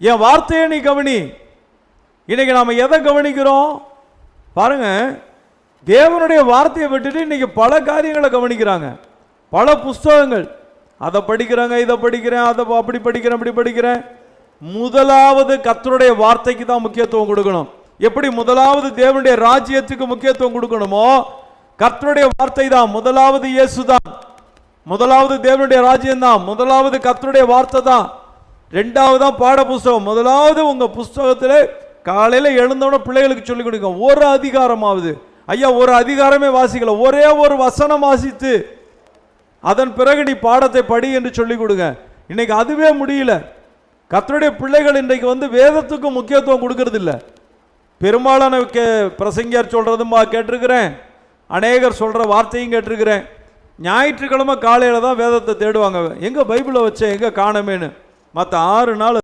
என் வார்த்தையை நீ கவனி. இன்னைக்கு நாம் எதை கவனிக்கிறோம்? பாருங்க தேவனுடைய வார்த்தையை விட்டுட்டு இன்னைக்கு பல காரியங்களை கவனிக்கிறாங்க. பல புஸ்தகங்கள். அதை படிக்கிறாங்க இதை படிக்கிறேன் அதை அப்படி படிக்கிறேன் அப்படி படிக்கிறேன். முதலாவது கத்தருடைய வார்த்தைக்கு தான் முக்கியத்துவம் கொடுக்கணும். எப்படி முதலாவது தேவனுடைய ராஜ்யத்துக்கு முக்கியத்துவம் கொடுக்கணுமோ கர்த்தருடைய வார்த்தை தான். முதலாவது இயேசு தான். முதலாவது தேவனுடைய ராஜ்யம் தான். முதலாவது கர்த்தருடைய வார்த்தை தான். ரெண்டாவது பாட புஸ்தகம். முதலாவது உங்க புஸ்தகத்தில் காலையில் எழுந்தவொடனே பிள்ளைகளுக்கு சொல்லிக் கொடுங்க. ஒரு அதிகாரமாவது. ஐயா ஒரு அதிகாரமே வாசிக்கல. ஒரே ஒரு வசனம் வாசித்து அதன் பிறகு நீ பாடத்தை படி என்று சொல்லிக் கொடுங்க. இன்னைக்கு அதுவே முடியல. கத்தருடைய பிள்ளைகள் இன்றைக்கு வந்து வேதத்துக்கு முக்கியத்துவம் கொடுக்கறது இல்லை பெரும்பாலான கே பிரசங்கியார் சொல்கிறதும்மா கேட்டிருக்கிறேன். அநேகர் சொல்கிற வார்த்தையும் கேட்டிருக்கிறேன். ஞாயிற்றுக்கிழமை காலையில் தான் வேதத்தை தேடுவாங்க. எங்கே பைபிளை வச்சேன் எங்கே காணமேன்னு. மற்ற ஆறு நாள்